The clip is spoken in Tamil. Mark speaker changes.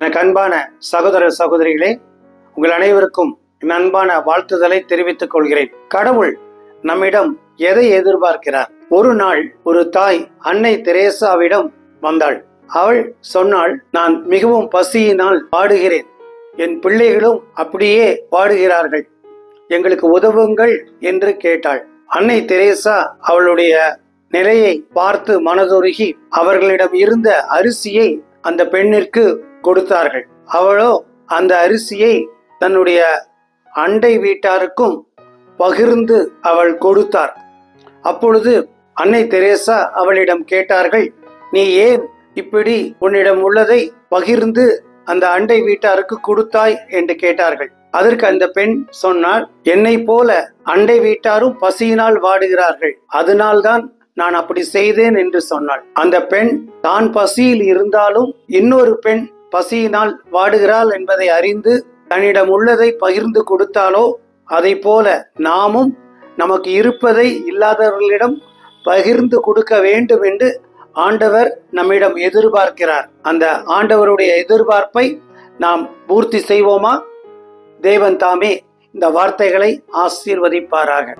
Speaker 1: எனக்கு அன்பான சகோதர சகோதரிகளே உங்கள் அனைவருக்கும் என் அன்பான வாழ்த்துதலை தெரிவித்துக் கொள்கிறேன். கடவுள் நம்மிடம் எதை எதிர்பார்க்கிறார்? ஒரு நாள் ஒரு தாய் அன்னை தெரேசாவிடம் வந்தாள். அவள் சொன்னாள் நான் மிகவும் பசியினால் பாடுகிறேன் என் பிள்ளைகளும் அப்படியே பாடுகிறார்கள் எங்களுக்கு உதவுங்கள் என்று கேட்டாள். அன்னை தெரேசா அவளுடைய நிலையை பார்த்து மனதுருகி அவர்களிடம் இருந்த அரிசியை அந்த பெண்ணிற்கு கொடுத்தார்கள். அவளோ அந்த அரிசியை தன்னுடைய அண்டை வீட்டாருக்கும் பகிர்ந்து அவள் கொடுத்தார். அப்பொழுது அன்னை தெரேசா அவளிடம் கேட்டார்கள் நீ ஏன் இப்படி உன்னிடம் உள்ளதை பகிர்ந்து அந்த அண்டை வீட்டாருக்கு கொடுத்தாய்? என்று கேட்டார்கள். அதற்கு அந்த பெண் சொன்னால் என்னை போல அண்டை வீட்டாரும் பசியினால் வாடுகிறார்கள். அதனால்தான் நான் அப்படி செய்தேன் என்று சொன்னாள். அந்த பெண் தான் பசியில் இருந்தாலும் இன்னொரு பெண் பசியினால் வாடுகிறாள் என்பதை அறிந்து தன்னிடம் உள்ளதை பகிர்ந்து கொடுத்தாலோ? அதை போல நாமும் நமக்கு இருப்பதை இல்லாதவர்களிடம் பகிர்ந்து கொடுக்க வேண்டும் என்று ஆண்டவர் நம்மிடம் எதிர்பார்க்கிறார். அந்த ஆண்டவருடைய எதிர்பார்ப்பை நாம் பூர்த்தி செய்வோமா? தேவன் தாமே இந்த வார்த்தைகளை ஆசீர்வதிப்பாராக.